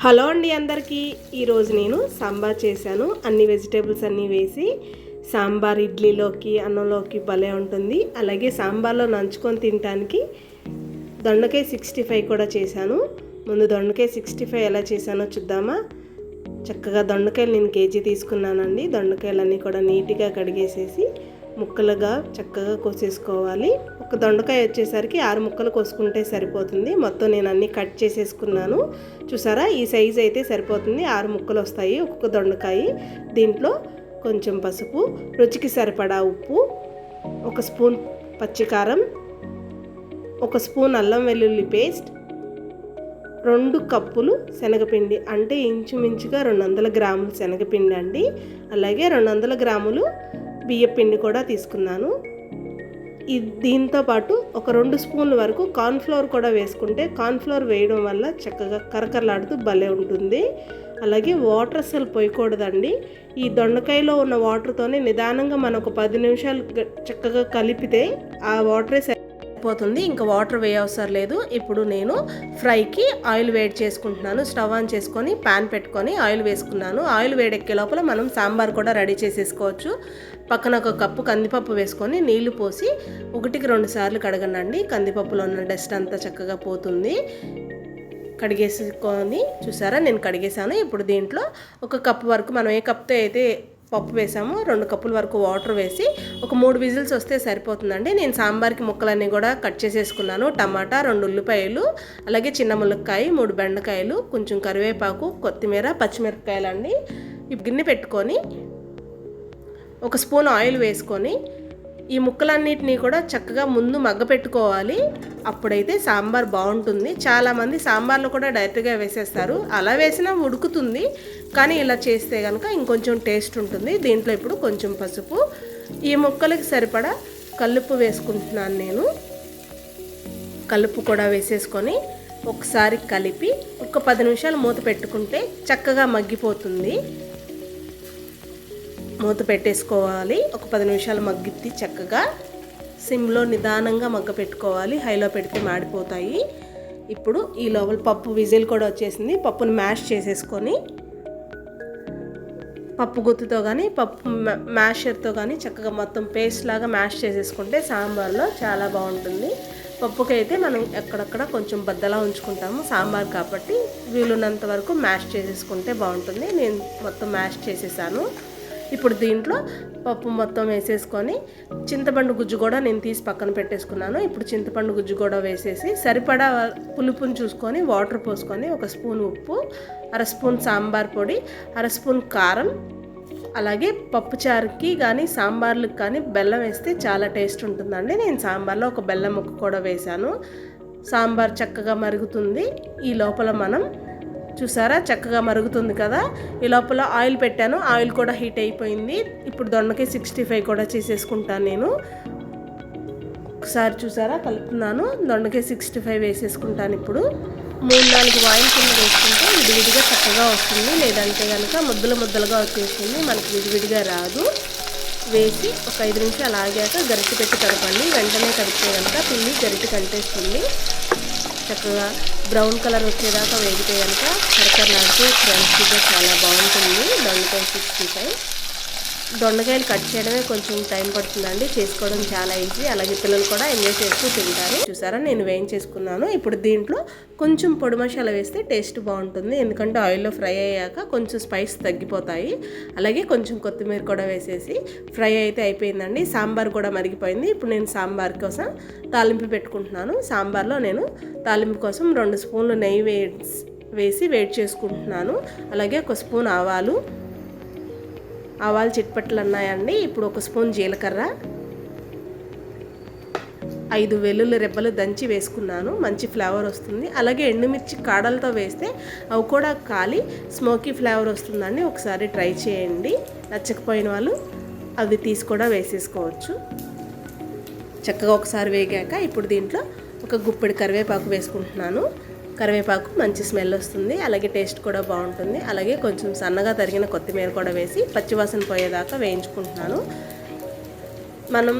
Hello అండి అందరికీ. ఈరోజు నేను సాంబార్ చేశాను. అన్ని వెజిటేబుల్స్ అన్నీ వేసి సాంబార్ ఇడ్లీలోకి అన్నంలోకి భలే ఉంటుంది. అలాగే సాంబార్లో నంచుకొని తినడానికి దొండకాయ సిక్స్టీ ఫైవ్ కూడా చేశాను. ముందు దొండకాయ సిక్స్టీ ఫైవ్ ఎలా చేశానో చూద్దామా? చక్కగా దొండకాయలు నేను కేజీ తీసుకున్నానండి. దొండకాయలన్నీ కూడా నీట్గా కడిగేసేసి ముక్కలుగా చక్కగా కోసేసుకోవాలి. ఒక దొండకాయ వచ్చేసరికి ఆరు ముక్కలు కోసుకుంటే సరిపోతుంది. మొత్తం నేను అన్నీ కట్ చేసేసుకున్నాను. చూసారా? ఈ సైజ్ అయితే సరిపోతుంది. ఆరు ముక్కలు వస్తాయి ఒక్కొక్క దొండకాయ. దీంట్లో కొంచెం పసుపు రుచికి సరిపడా ఉప్పు ఒక స్పూన్ పచ్చికారం ఒక స్పూన్ అల్లం వెల్లుల్లి పేస్ట్ రెండు కప్పులు శనగపిండి. అంటే ఇంచుమించుగా రెండు వందల గ్రాములు శనగపిండి అండి. అలాగే రెండు వందల గ్రాములు బియ్యపిండి కూడా తీసుకున్నాను. ఈ దీంతో పాటు ఒక రెండు స్పూన్ల వరకు కార్న్ఫ్లవర్ కూడా వేసుకుంటే కార్న్ఫ్లవర్ వేయడం వల్ల చక్కగా కరకరలాడుతూ భలే ఉంటుంది. అలాగే వాటర్ అసలు పోయకూడదండి. ఈ దొండకాయలో ఉన్న వాటర్తోనే నిదానంగా మనం ఒక పది నిమిషాలు చక్కగా కలిపితే ఆ వాటరే సరిపోతుంది ఇంకా వాటర్ వేయవసరం లేదు. ఇప్పుడు నేను ఫ్రైకి ఆయిల్ వేడి చేసుకుంటున్నాను. స్టవ్ ఆన్ చేసుకొని పాన్ పెట్టుకొని ఆయిల్ వేసుకున్నాను. ఆయిల్ వేడెక్కే లోపల మనం సాంబార్ కూడా రెడీ చేసేసుకోవచ్చు. పక్కన ఒక కప్పు కందిపప్పు వేసుకొని నీళ్ళు పోసి ఒకటికి రెండు సార్లు కడగనండి. కందిపప్పులో ఉన్న డస్ట్ అంతా చక్కగా పోతుంది. కడిగేసుకొని చూసారా? నేను కడిగేసాను ఇప్పుడు దీంట్లో ఒక కప్పు వరకు మనం ఏ కప్తో అయితే పప్పు వేసాము రెండు కప్పుల వరకు వాటర్ వేసి ఒక మూడు విజిల్స్ వస్తే సరిపోతుందండి. నేను సాంబార్కి ముక్కలన్నీ కూడా కట్ చేసేసుకున్నాను. టమాటా రెండు ఉల్లిపాయలు అలాగే చిన్న ములక్కాయ మూడు బెండకాయలు కొంచెం కరివేపాకు కొత్తిమీర పచ్చిమిరపకాయలు అండి ఈ గిన్నె పెట్టుకొని ఒక స్పూన్ ఆయిల్ వేసుకొని ఈ ముక్కలన్నిటినీ కూడా చక్కగా ముందు మగ్గ పెట్టుకోవాలి. అప్పుడైతే సాంబార్ బాగుంటుంది. చాలామంది సాంబార్లో కూడా డైరెక్ట్గా వేసేస్తారు. అలా వేసినా ఉడుకుతుంది. కానీ ఇలా చేస్తే కనుక ఇంకొంచెం టేస్ట్ ఉంటుంది. దీంట్లో ఇప్పుడు కొంచెం పసుపు. ఈ ముక్కలకి సరిపడా కలుపు వేసుకుంటున్నాను నేను. కలుపు కూడా వేసేసుకొని ఒకసారి కలిపి ఒక పది నిమిషాలు మూత పెట్టుకుంటే చక్కగా మగ్గిపోతుంది. మూత పెట్టేసుకోవాలి. ఒక పది నిమిషాలు మగ్గిద్ది చక్కగా. సిమ్లో నిదానంగా మగ్గ పెట్టుకోవాలి. హైలో పెడితే మాడిపోతాయి. ఇప్పుడు ఈ లోపల పప్పు విజిల్ కూడా వచ్చేసింది. పప్పుని మ్యాష్ చేసేసుకొని పప్పు గుత్తుతో కానీ పప్పు మ్యాషర్తో కానీ చక్కగా మొత్తం పేస్ట్ లాగా మ్యాష్ చేసేసుకుంటే సాంబార్లో చాలా బాగుంటుంది. పప్పుకి అయితే మనం ఎక్కడక్కడ కొంచెం బద్దలా ఉంచుకుంటాము సాంబార్ కాబట్టి వీలున్నంత వరకు మ్యాష్ చేసేసుకుంటే బాగుంటుంది. నేను మొత్తం మ్యాష్ చేసేసాను. ఇప్పుడు దీంట్లో పప్పు మొత్తం వేసేసుకొని చింతపండు గుజ్జు కూడా నేను తీసి పక్కన పెట్టేసుకున్నాను. ఇప్పుడు చింతపండు గుజ్జు కూడా వేసేసి సరిపడా పులుపుని చూసుకొని వాటర్ పోసుకొని ఒక స్పూన్ ఉప్పు అర స్పూన్ సాంబార్ పొడి అర స్పూన్ కారం అలాగే పప్పుచారుకి కానీ సాంబార్లకు కానీ బెల్లం వేస్తే చాలా టేస్ట్ ఉంటుందండి. నేను సాంబార్లో ఒక బెల్లం ముక్క కూడా వేశాను. సాంబార్ చక్కగా మరుగుతుంది. ఈ లోపల మనం చూసారా? చక్కగా మరుగుతుంది కదా? ఈ లోపల ఆయిల్ పెట్టాను. ఆయిల్ కూడా హీట్ అయిపోయింది. ఇప్పుడు దొండకాయ సిక్స్టీ ఫైవ్ కూడా చేసేసుకుంటాను నేను. ఒకసారి చూసారా? కలుపుతున్నాను. దొండకాయ సిక్స్టీ ఫైవ్ వేసేసుకుంటాను ఇప్పుడు. మూడు నాలుగు వాయిల్ కింద వేసుకుంటే విడివిడిగా చక్కగా వస్తుంది. లేదంటే కనుక ముద్దలు ముద్దలుగా వచ్చేస్తుంది. మనకి విడివిడిగా రాదు. వేసి ఒక ఐదు నిమిషాలు ఆగాక గరిటె పెట్టి కడపండి. వెంటనే కడిపితే కనుక పిల్లి గరిటె కంటేస్తుంది చక్కగా బ్రౌన్ కలర్ వచ్చేదాకా వేగితే కనుక కరకరలాడుతూ క్రంచీగా చాలా బాగుంటుంది. దొండకాయ సిక్స్టీ ఫైవ్ దొండకాయలు కట్ చేయడమే కొంచెం టైం పడుతుందండి. చేసుకోవడం చాలా ఈజీ. అలాగే పిల్లలు కూడా ఎంజాయ్ చేస్తూ తింటారు. చూసారా? నేను వేయించేసుకున్నాను. ఇప్పుడు దీంట్లో కొంచెం పొడి మసాలా వేస్తే టేస్ట్ బాగుంటుంది. ఎందుకంటే ఆయిల్లో ఫ్రై అయ్యాక కొంచెం స్పైస్ తగ్గిపోతాయి. అలాగే కొంచెం కొత్తిమీర కూడా వేసేసి ఫ్రై అయితే అయిపోయిందండి. సాంబార్ కూడా మరిగిపోయింది. ఇప్పుడు నేను సాంబార్ కోసం తాలింపు పెట్టుకుంటున్నాను. సాంబార్లో నేను తాలింపు కోసం రెండు స్పూన్లు నెయ్యి వేసి వేసి వేడి చేసుకుంటున్నాను. అలాగే ఒక స్పూన్ ఆవాలు ఆవాలు చిట్పట్లు ఉన్నాయండి ఇప్పుడు ఒక స్పూన్ జీలకర్ర ఐదు వెల్లుల్లి రెబ్బలు దంచి వేసుకున్నాను. మంచి ఫ్లేవర్ వస్తుంది. అలాగే ఎండుమిర్చి కాడలతో వేస్తే అవి కూడా కాలి స్మోకీ ఫ్లేవర్ వస్తుందండి. ఒకసారి ట్రై చేయండి. నచ్చకపోయిన వాళ్ళు అవి తీసి కూడా వేసేసుకోవచ్చు. చక్కగా ఒకసారి వేగాక ఇప్పుడు దీంట్లో ఒక గుప్పెడు కరివేపాకు వేసుకుంటున్నాను. కరివేపాకు మంచి స్మెల్ వస్తుంది. అలాగే టేస్ట్ కూడా బాగుంటుంది. అలాగే కొంచెం సన్నగా తరిగిన కొత్తిమీర కూడా వేసి పచ్చివాసన పోయేదాకా వేయించుకుంటున్నాను. మనం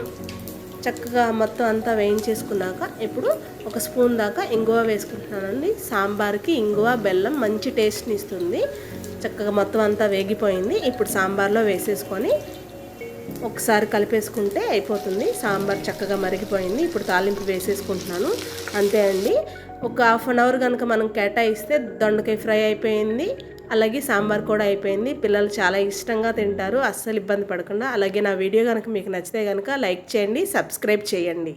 చక్కగా మొత్తం అంతా వేయించేసుకున్నాక ఇప్పుడు ఒక స్పూన్ దాకా ఇంగువ వేసుకుంటున్నానండి. సాంబార్కి ఇంగువ బెల్లం మంచి టేస్ట్ని ఇస్తుంది. చక్కగా మొత్తం అంతా వేగిపోయింది. ఇప్పుడు సాంబార్లో వేసేసుకొని ఒకసారి కలిపేసుకుంటే అయిపోతుంది. సాంబార్ చక్కగా మరిగిపోయింది. ఇప్పుడు తాలింపు వేసేసుకుంటున్నాను. అంతే అండి. ఒక హాఫ్ అన్ అవర్ కనుక మనం కేటాయిస్తే దొండకాయ ఫ్రై అయిపోయింది. అలాగే సాంబార్ కూడా అయిపోయింది. పిల్లలు చాలా ఇష్టంగా తింటారు. అస్సలు ఇబ్బంది పడకుండా. అలాగే నా వీడియో కనుక మీకు నచ్చితే కనుక లైక్ చేయండి సబ్స్క్రైబ్ చేయండి.